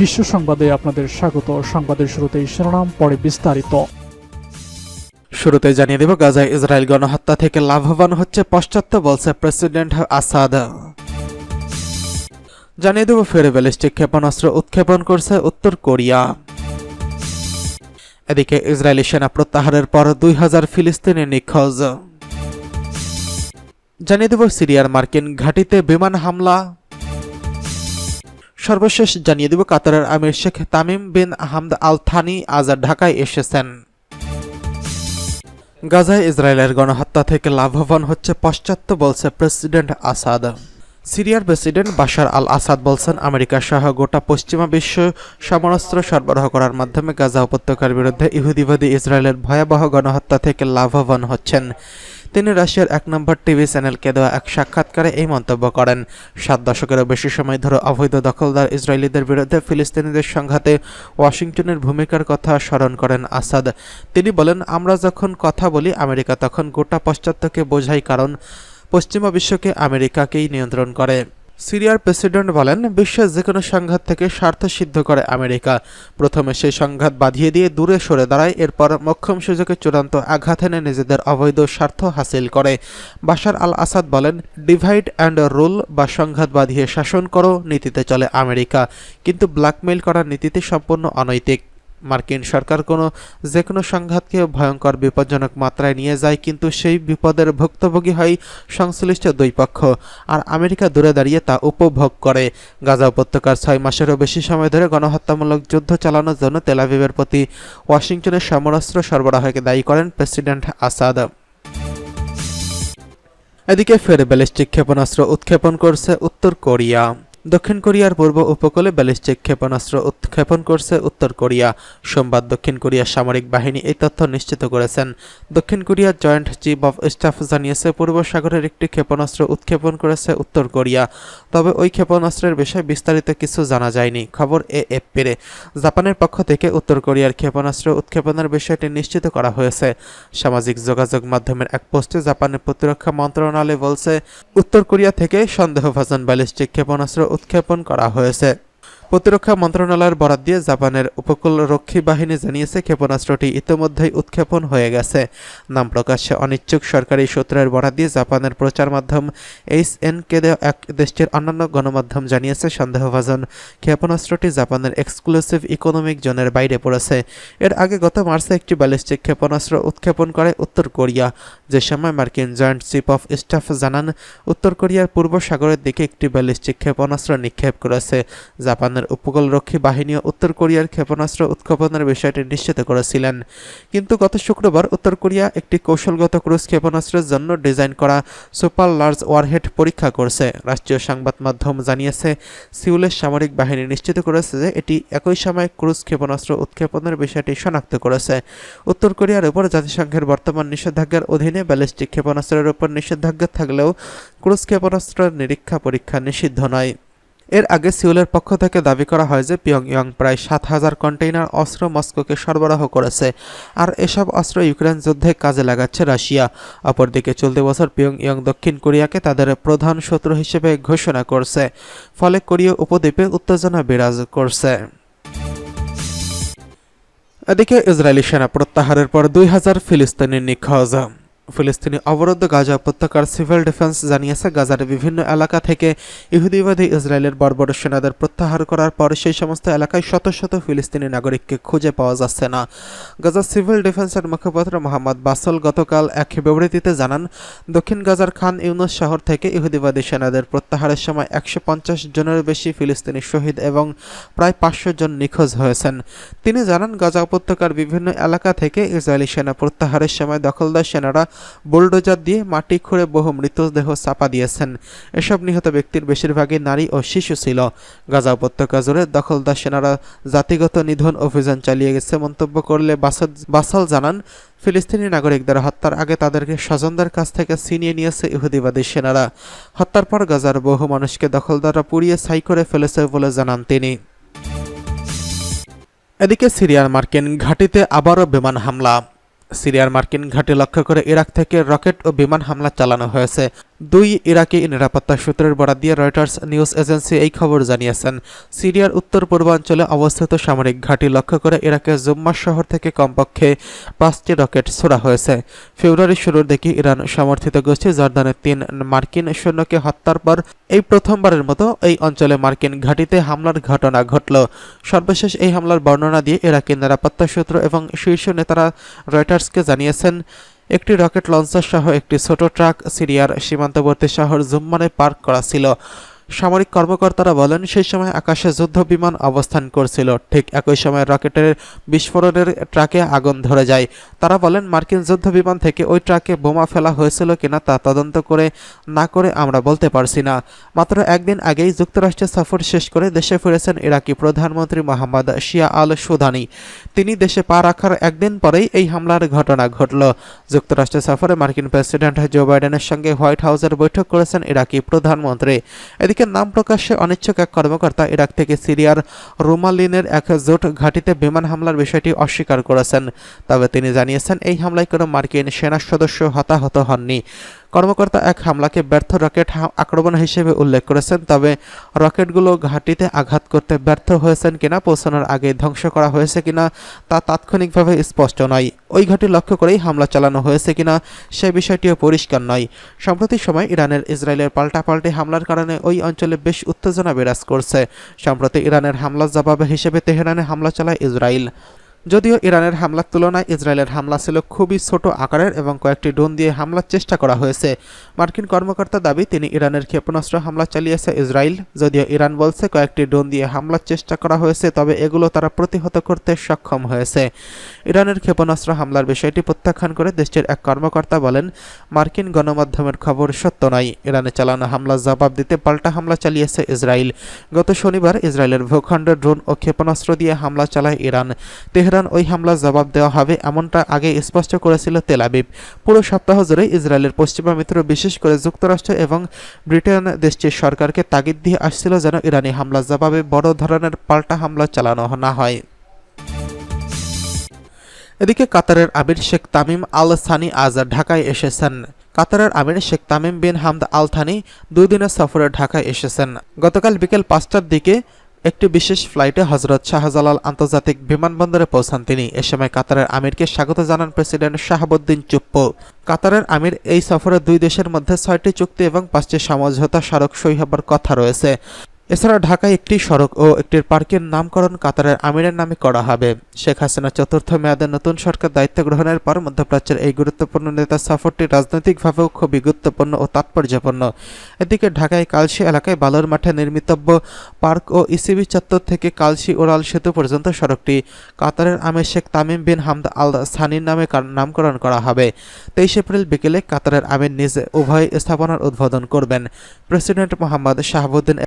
বিশ্ব সংবাদে আপনাদের স্বাগত। সংবাদের শুরুতেই শিরোনাম, পরে বিস্তারিত। শুরুতে জানিয়ে দেব, গাজায় ইসরায়েল গণহত্যা থেকে লাভবান হচ্ছে পশ্চাত্য, বলছে প্রেসিডেন্ট আসাদ। জানিয়ে দেব, ফের ব্যালিস্টিক ক্ষেপণাস্ত্র উৎক্ষেপণ করছে উত্তর কোরিয়া। এদিকে ইসরায়েলি সেনা প্রত্যাহারের পর দুই হাজার ফিলিস্তিনি নিখোঁজ। জানিয়ে দেব, সিরিয়ার মার্কিন ঘাঁটিতে বিমান হামলা। সর্বশেষ জানিয়ে দেব কাতারের আমির শেখ তামিম বিন হামদ আল থানি আজ ঢাকায় এসেছেন। গাজায় ইসরায়েলের গণহত্যা থেকে লাভবান হচ্ছে পশ্চাত্য বলছে প্রেসিডেন্ট আসাদ। সিরিয়ার প্রেসিডেন্ট বাশার আল আসাদ বলছেন আমেরিকা সহ গোটা পশ্চিমা বিশ্ব সমরাস্ত্র সরবরাহ করার মাধ্যমে গাজা উপত্যকার বিরুদ্ধে ইহুদিবাদী ইসরায়েলের ভয়াবহ গণহত্যা থেকে লাভবান হচ্ছেন। তিনি রাশিয়ার এক নম্বর টিভি চ্যানেলকে দেওয়া এক সাক্ষাৎকারে এই মন্তব্য করেন। সাত দশকেরও বেশি সময় ধরে অবৈধ দখলদার ইসরায়েলিদের বিরুদ্ধে ফিলিস্তিনিদের সংঘাতে ওয়াশিংটনের ভূমিকার কথা স্মরণ করেন আসাদ। তিনি বলেন, আমরা যখন কথা বলি, আমেরিকা তখন গোটা পশ্চাত্যকে বোঝাই কারণ পশ্চিমা বিশ্বকে আমেরিকাকেই নিয়ন্ত্রণ করে। সিরিয়ার প্রেসিডেন্ট বলেন, বিশ্বের যে কোনো সংঘাত থেকে স্বার্থ সিদ্ধ করে আমেরিকা। প্রথমে সেই সংঘাত বাঁধিয়ে দিয়ে দূরে সরে দাঁড়ায়, এরপর মক্ষম সুযোগে চূড়ান্ত আঘাত এনে নিজেদের অবৈধ স্বার্থ হাসিল করে। বাশার আল আসাদ বলেন, ডিভাইড অ্যান্ড রুল বা সংঘাত বাঁধিয়ে শাসন করো, নীতিতে চলে আমেরিকা। কিন্তু ব্ল্যাকমেইল করার নীতিতে সম্পূর্ণ অনৈতিক। মার্কিন সরকার কোনো যে কোনো সংঘাতকে ভয়ঙ্কর বিপজ্জনক মাত্রায় নিয়ে যায়, কিন্তু সেই বিপদের ভুক্তভোগী হয় সংশ্লিষ্ট দুই পক্ষ। আর আমেরিকা দূরে দাঁড়িয়ে তা উপভোগ করে। গাজা উপত্যকার ছয় মাসেরও বেশি সময় ধরে গণহত্যামূলক যুদ্ধ চালানোর জন্য তেলাভিভের প্রতি ওয়াশিংটনের সমরাস্ত্র সরবরাহকে দায়ী করেন প্রেসিডেন্ট আসাদ। এদিকে ফের ব্যালিস্টিক ক্ষেপণাস্ত্র উৎক্ষেপণ করছে উত্তর কোরিয়া। দক্ষিণ কোরিয়ার পূর্ব উপকূলে ব্যালিস্টিক ক্ষেপণাস্ত্র উৎক্ষেপণ করছে উত্তর কোরিয়া। সোমবার দক্ষিণ কোরিয়ার সামরিক বাহিনী এই তথ্য নিশ্চিত করেছেন। দক্ষিণ কোরিয়ার জয়েন্ট চিফ অফ স্টাফ জানিয়েছে, পূর্ব সাগরের একটি ক্ষেপণাস্ত্র উৎক্ষেপণ করেছে উত্তর কোরিয়া। তবে ওই ক্ষেপণাস্ত্রের বিষয়ে বিস্তারিত কিছু জানা যায়নি। খবর এ। এফপিরে জাপানের পক্ষ থেকে উত্তর কোরিয়ার ক্ষেপণাস্ত্র উৎক্ষেপণের বিষয়টি নিশ্চিত করা হয়েছে। সামাজিক যোগাযোগ মাধ্যমের এক পোস্টে জাপানের প্রতিরক্ষা মন্ত্রণালয় বলছে, উত্তর কোরিয়া থেকে সন্দেহভাজন ব্যালিস্টিক ক্ষেপণাস্ত্র উৎক্ষেপণ করা হয়েছে। প্রতিরক্ষা মন্ত্রণালয়ের বরাদ দিয়ে জাপানের উপকূলরক্ষী বাহিনী জানিয়েছে ক্ষেপণাস্ত্রটি ইতিমধ্যেই উৎক্ষেপণ হয়ে গেছে। নাম প্রকাশ্যে অনিচ্ছুক সরকারি সূত্রের বরাদ দিয়ে জাপানের প্রচার মাধ্যম এইচ এন কে এক দেশটির অন্যান্য গণমাধ্যম জানিয়েছে সন্দেহভাজন। ক্ষেপণাস্ত্রটি জাপানের এক্সক্লুসিভ ইকোনমিক জোনের বাইরে পড়েছে। এর আগে গত মার্চে একটি ব্যালিস্টিক ক্ষেপণাস্ত্র উৎক্ষেপণ করে উত্তর কোরিয়া। যে সময় মার্কিন জয়েন্ট চিফ অফ স্টাফ জানান, উত্তর কোরিয়ার পূর্ব সাগরের দিকে একটি ব্যালিস্টিক ক্ষেপণাস্ত্র নিক্ষেপ করেছে। জাপানের উপকূলরক্ষী বাহিনীও উত্তর কোরিয়ার ক্ষেপণাস্ত্র উৎক্ষেপণের বিষয়টি নিশ্চিত করেছিলেন। কিন্তু গত শুক্রবার উত্তর কোরিয়া একটি কৌশলগত ক্রুজ ক্ষেপণাস্ত্রের জন্য ডিজাইন করা সুপার লার্জ ওয়ারহেড পরীক্ষা করছে। রাষ্ট্রীয় সংবাদ মাধ্যম জানিয়েছে, সিউলের সামরিক বাহিনী নিশ্চিত করেছে যে এটি একই সময় ক্রুজ ক্ষেপণাস্ত্র উৎক্ষেপণের বিষয়টি শনাক্ত করেছে। উত্তর কোরিয়ার উপর জাতিসংঘের বর্তমান নিষেধাজ্ঞার অধীনে ব্যালিস্টিক ক্ষেপণাস্ত্রের উপর নিষেধাজ্ঞা থাকলেও ক্রুজ ক্ষেপণাস্ত্রের নিরীক্ষা পরীক্ষা নিষিদ্ধ নয়। এর আগে সিউলের পক্ষ থেকে দাবি করা হয় যে পিয়ংইয়ং প্রায় সাত হাজার কন্টেইনার অস্ত্র মস্কোকে সরবরাহ করেছে, আর এসব অস্ত্র ইউক্রেন যুদ্ধে কাজে লাগাচ্ছে রাশিয়া। অপরদিকে চলতি বছর পিয়ংইয়ং দক্ষিণ কোরিয়াকে তাদের প্রধান শত্রু হিসেবে ঘোষণা করছে, ফলে কোরীয় উপদ্বীপে উত্তেজনা বিরাজ করছে। এদিকে ইসরায়েলি সেনা প্রত্যাহারের পর দুই হাজার ফিলিস্তিনি নিখোঁজ। ফিলিস্তিনি অবরুদ্ধ গাজা উপত্যকার সিভিল ডিফেন্স জানিয়েছে, গাজার বিভিন্ন এলাকা থেকে ইহুদিবাদী ইসরায়েলের বর্বর সেনাদের প্রত্যাহার করার পর সেই সমস্ত এলাকায় শত শত ফিলিস্তিনি নাগরিককে খুঁজে পাওয়া যাচ্ছে না। গাজার সিভিল ডিফেন্সের মুখপাত্র মোহাম্মদ বাসল গতকাল এক বিবৃতিতে জানান, দক্ষিণ গাজার খান ইউনুস শহর থেকে ইহুদিবাদী সেনাদের প্রত্যাহারের সময় একশো পঞ্চাশ জনের বেশি ফিলিস্তিনি শহীদ এবং প্রায় পাঁচশো জন নিখোঁজ হয়েছেন। তিনি জানান, গাজা উপত্যকার বিভিন্ন এলাকা থেকে ইসরায়েলি সেনা প্রত্যাহারের সময় দখলদার সেনারা বুলডোজার দিয়ে মাটি খুঁড়ে বহু মৃতদেহ চাপা দিয়েছেন। এসব নিহত ব্যক্তির বেশিরভাগই নারী ও শিশু ছিল। গাজা উপত্যকা জুড়ে দখলদার সেনারা জাতিগত নিধন অভিযান চালিয়ে গেছে মন্তব্য করলে বাসাল জানান, ফিলিস্তিনি নাগরিকদের হত্যার আগে তাদেরকে স্বজনদের কাছ থেকে ছিনিয়ে নিয়েছে ইহুদিবাদী সেনারা। হত্যার পর গাজার বহু মানুষকে দখলদাররা পুড়িয়ে ছাই করে ফেলেছে বলে জানান তিনি। এদিকে সিরিয়ার মার্কিন ঘাঁটিতে আবারও বিমান হামলা। সিরিয়ার মার্কিন ঘাঁটি লক্ষ্য করে ইরাক থেকে রকেট ও বিমান হামলা চালানো হয়েছে। দুই ইরাকি নিরাপত্তা সূত্রের বরাত দিয়ে রয়টার্স নিউজ এজেন্সি এই খবর জানিয়েছেন। সিরিয়ার উত্তর পূর্বাঞ্চলে অবস্থিত সামরিক ঘাঁটি লক্ষ্য করে ইরাকের জুম্মা শহর থেকে কমপক্ষে পাঁচটি রকেট ছোড়া হয়েছে। ফেব্রুয়ারির শুরুর দিকে ইরান সমর্থিত গোষ্ঠী জর্দানের তিন মার্কিন সৈন্যকে হত্যার পর এই প্রথমবারের মতো এই অঞ্চলে মার্কিন ঘাঁটিতে হামলার ঘটনা ঘটল। সর্বশেষ এই হামলার বর্ণনা দিয়ে ইরাকি নিরাপত্তা সূত্র এবং শীর্ষ নেতারা রয়টার্সকে জানিয়েছেন একটি রকেট লঞ্চার সহ একটি ছোট ট্রাক সিরিয়ার সীমান্তবর্তী শহর জুম্মানে পার্ক করা ছিল। সামরিক কর্মকর্তারা বলেন, সেই সময় আকাশে যুদ্ধ বিমান অবস্থান করছিল। ঠিক একই সময় রকেটের বিস্ফোরণের ট্রাকে আগুন ধরে যায়। তারা বলেন, মার্কিন যুদ্ধ বিমান থেকে ওই ট্রাকে বোমা ফেলা হয়েছিল কিনা তা তদন্ত করে, না করে আমরা বলতে পারছি না। মাত্র একদিন আগেই যুক্তরাষ্ট্রে সফর শেষ করে দেশে ফিরেছেন ইরাকি প্রধানমন্ত্রী মোহাম্মদ শিয়া আল সুদানি তিনি দেশে পা রাখার একদিন পরেই এই হামলার ঘটনা ঘটল। যুক্তরাষ্ট্র সফরে মার্কিন প্রেসিডেন্ট জো বাইডেনের সঙ্গে হোয়াইট হাউসের বৈঠক করেছেন ইরাকি প্রধানমন্ত্রী। এদিকে নাম প্রকাশ্যে অনিচ্ছুক এক কর্মকর্তা ইরাক থেকে সিরিয়ার রোমালিনের এক জোট ঘাটিতে বিমান হামলার বিষয়টি অস্বীকার করেছেন। তবে তিনি জানিয়েছেন, এই হামলায় কোনো মার্কিন সেনা সদস্য হতাহত হননি। কর্মকর্তা এক হামলাকে ব্যর্থ রকেট আক্রমণ হিসেবে উল্লেখ করেছেন, তবে রকেটগুলো ঘাঁটিতে আঘাত করতে ব্যর্থ হয়েছেন কিনা পৌঁছানোর আগে ধ্বংস করা হয়েছে কিনা তা তাৎক্ষণিকভাবে স্পষ্ট নয়। ওই ঘাঁটি লক্ষ্য করেই হামলা চালানো হয়েছে কিনা সে বিষয়টিও পরিষ্কার নয়। সম্প্রতি সময় ইরানের ইসরায়েলের পাল্টাপাল্টি হামলার কারণে ওই অঞ্চলে বেশ উত্তেজনা বিরাজ করছে। সম্প্রতি ইরানের হামলার জবাবে হিসেবে তেহরানে হামলা চালায় ইসরায়েল। যদিও ইরানের হামলার তুলনায় ইসরায়েলের হামলা ছিল খুবই ছোট আকারের এবং কয়েকটি ড্রোন দিয়ে হামলার চেষ্টা করা হয়েছে। মার্কিন কর্মকর্তা দাবি, তিনি ইরানের ক্ষেপণাস্ত্র হামলা চালিয়েছে ইসরায়েল। যদিও ইরান বলছে কয়েকটি ড্রোন দিয়ে হামলার চেষ্টা করা হয়েছে, তবে এগুলো তারা প্রতিহত করতে সক্ষম হয়েছে। ইরানের ক্ষেপণাস্ত্র হামলার বিষয়টি প্রত্যাখ্যান করে দেশটির এক কর্মকর্তা বলেন, মার্কিন গণমাধ্যমের খবর সত্য নয়। ইরানে চালানো হামলার জবাব দিতে পাল্টা হামলা চালিয়েছে ইসরায়েল। গত শনিবার ইসরায়েলের ভূখণ্ডে ড্রোন ও ক্ষেপণাস্ত্র দিয়ে হামলা চালায় ইরান। তেহরান ওই হামলার জবাব দেওয়া হবে এমনটা আগে স্পষ্ট করেছিল তেলাবিব পুরো সপ্তাহ জুড়ে ইসরায়েলের পশ্চিমা মিত্র বিশেষ করে যুক্তরাষ্ট্র এবং ব্রিটেন দেশটির সরকারকে তাগিদ দিয়ে আসছিল যেন ইরানি হামলার জবাবে বড় ধরনের পাল্টা হামলা চালানো না হয়। এদিকে কাতারের আমির শেখ তামিম আল সানি আজ ঢাকায় এসেছেন। কাতারের আমির শেখ তামিম বিন হামদ আল থানি দুই দিনের সফরে ঢাকায় এসেছেন। গতকাল বিকেল পাঁচটার দিকে একটি বিশেষ ফ্লাইটে হজরত শাহজালাল আন্তর্জাতিক বিমানবন্দরে পৌঁছান তিনি। এ সময় কাতারের আমিরকে স্বাগত জানান প্রেসিডেন্ট শাহাবুদ্দিন চুপ্পো। কাতারের আমির এই সফরে দুই দেশের মধ্যে ছয়টি চুক্তি এবং পাঁচটি সমঝোতা স্মারক সই হবার কথা রয়েছে। এছাড়া ঢাকায় একটি সড়ক ও একটি পার্কের নামকরণ কাতারের আমিরের নামে করা হবে। শেখ হাসিনা চতুর্থ মেয়াদে নতুন সরকার দায়িত্ব গ্রহণের পর মধ্যপ্রাচ্যের এই গুরুত্বপূর্ণ নেতার সফরটি রাজনৈতিকভাবেও খুবই গুরুত্বপূর্ণ ও তাৎপর্যপূর্ণ। এদিকে ঢাকায় কালশি এলাকায় বালুর মাঠে নির্মিতব্য পার্ক ও ইসিবি চত্বর থেকে কালশি ওরাল সেতু পর্যন্ত সড়কটি কাতারের আমির শেখ তামিম বিন হামদ আল সানির নামে নামকরণ করা হবে। তেইশ এপ্রিল বিকেলে কাতারের আমির নিজে উভয় স্থাপনার উদ্বোধন করবেন। প্রেসিডেন্ট মোহাম্মদ শাহাবুদ্দিন